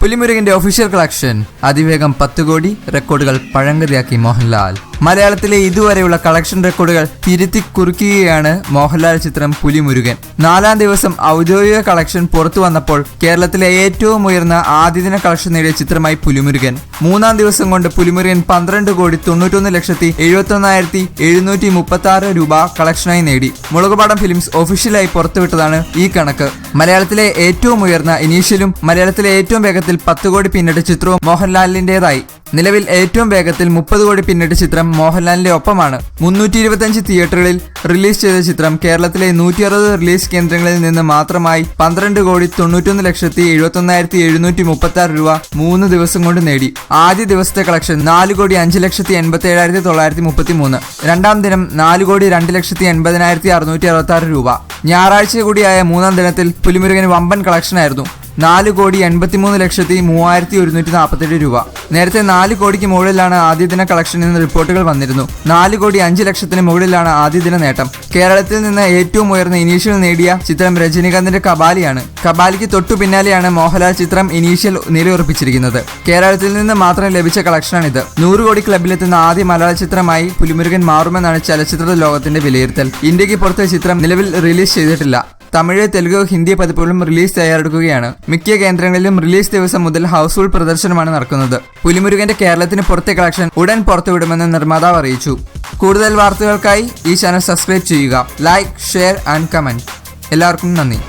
പുലിമുരുകന്റെ official collection അതിവേഗം പത്ത് കോടി റെക്കോർഡുകൾ പഴങ്കതിയാക്കി മോഹൻലാൽ. മലയാളത്തിലെ ഇതുവരെയുള്ള കളക്ഷൻ റെക്കോർഡുകൾ തിരുത്തി കുറിക്കുകയാണ് മോഹൻലാൽ ചിത്രം പുലിമുരുകൻ. നാലാം ദിവസം ഔദ്യോഗിക കളക്ഷൻ പുറത്തു വന്നപ്പോൾ കേരളത്തിലെ ഏറ്റവും ഉയർന്ന ആദ്യദിന കളക്ഷൻ നേടിയ ചിത്രമായി പുലിമുരുകൻ. മൂന്നാം ദിവസം കൊണ്ട് പുലിമുരുകൻ പന്ത്രണ്ട് കോടി തൊണ്ണൂറ്റൊന്ന് ലക്ഷത്തി എഴുപത്തി ഒന്നായിരത്തി എഴുന്നൂറ്റി മുപ്പത്തി ആറ് രൂപ കളക്ഷനായി നേടി. മുളകുപാടം ഫിലിംസ് ഒഫീഷ്യലായി പുറത്തുവിട്ടതാണ് ഈ കണക്ക്. മലയാളത്തിലെ ഏറ്റവും ഉയർന്ന ഇനീഷ്യലും മലയാളത്തിലെ ഏറ്റവും വേഗത്തിൽ പത്ത് കോടി പിന്നിട്ട ചിത്രവും മോഹൻലാലിന്റേതായി. നിലവിൽ ഏറ്റവും വേഗത്തിൽ മുപ്പത് കോടി പിന്നിട്ട ചിത്രം മോഹൻലാലിന്റെ ഒപ്പമാണ്. മുന്നൂറ്റി ഇരുപത്തിയഞ്ച് തിയേറ്ററുകളിൽ റിലീസ് ചെയ്ത ചിത്രം കേരളത്തിലെ നൂറ്റി അറുപത് റിലീസ് കേന്ദ്രങ്ങളിൽ നിന്ന് മാത്രമായി പന്ത്രണ്ട് കോടി തൊണ്ണൂറ്റൊന്ന് ലക്ഷത്തി എഴുപത്തൊന്നായിരത്തി എഴുന്നൂറ്റി മുപ്പത്തി ആറ് രൂപ മൂന്ന് ദിവസം കൊണ്ട് നേടി. ആദ്യ ദിവസത്തെ കളക്ഷൻ നാല് കോടി അഞ്ച് ലക്ഷത്തി എൺപത്തി ഏഴായിരത്തി തൊള്ളായിരത്തി മുപ്പത്തി മൂന്ന് രണ്ടാം ദിനം നാല് കോടി രണ്ട് ലക്ഷത്തി എൺപതിനായിരത്തി അറുന്നൂറ്റി അറുപത്തി ആറ് രൂപ. ഞായറാഴ്ച കൂടിയായ മൂന്നാം ദിനത്തിൽ പുലിമുരുകൻ വമ്പൻ കളക്ഷനായിരുന്നു. നാല് കോടി എൺപത്തിമൂന്ന് ലക്ഷത്തി മൂവായിരത്തി ഒരുന്നൂറ്റി നാൽപ്പത്തെട്ട് രൂപ. നേരത്തെ നാല് കോടിക്ക് മുകളിലാണ് ആദ്യ ദിന കളക്ഷൻ എന്ന റിപ്പോർട്ടുകൾ വന്നിരുന്നു. നാല് കോടി അഞ്ച് ലക്ഷത്തിന് മുകളിലാണ് ആദ്യ ദിന നേട്ടം. കേരളത്തിൽ നിന്ന് ഏറ്റവും ഉയർന്ന ഇനീഷ്യൽ നേടിയ ചിത്രം രജനീകാന്തിന്റെ കബാലിയാണ് കബാലിക്ക് തൊട്ടു പിന്നാലെയാണ് മോഹൻലാൽ ചിത്രം ഇനീഷ്യൽ നിലയുറപ്പിച്ചിരിക്കുന്നത്. കേരളത്തിൽ നിന്ന് മാത്രം ലഭിച്ച കളക്ഷനാണ് ഇത് നൂറ് കോടി ക്ലബിലെത്തുന്ന ആദ്യ മലയാള ചിത്രമായി പുലിമുരുകൻ മാറുമെന്നാണ് ചലച്ചിത്ര ലോകത്തിന്റെ വിലയിരുത്തൽ. ഇന്ത്യയ്ക്ക് പുറത്തെ ചിത്രം നിലവിൽ റിലീസ് ചെയ്തിട്ടില്ല. തമിഴ് തെലുങ്ക് ഹിന്ദി പതിപ്പുകളും റിലീസ് തയ്യാറെടുക്കുകയാണ്. മിക്ക കേന്ദ്രങ്ങളിലും റിലീസ് ദിവസം മുതൽ ഹൗസ്ഫുൾ പ്രദർശനമാണ് നടക്കുന്നത്. പുലിമുരുകന്റെ കേരളത്തിന് പുറത്തെ കളക്ഷൻ ഉടൻ പുറത്തുവിടുമെന്ന് നിർമ്മാതാവ് അറിയിച്ചു. കൂടുതൽ വാർത്തകൾക്കായി ഈ ചാനൽ സബ്സ്ക്രൈബ് ചെയ്യുക. Like share and comment. എല്ലാവർക്കും നന്ദി.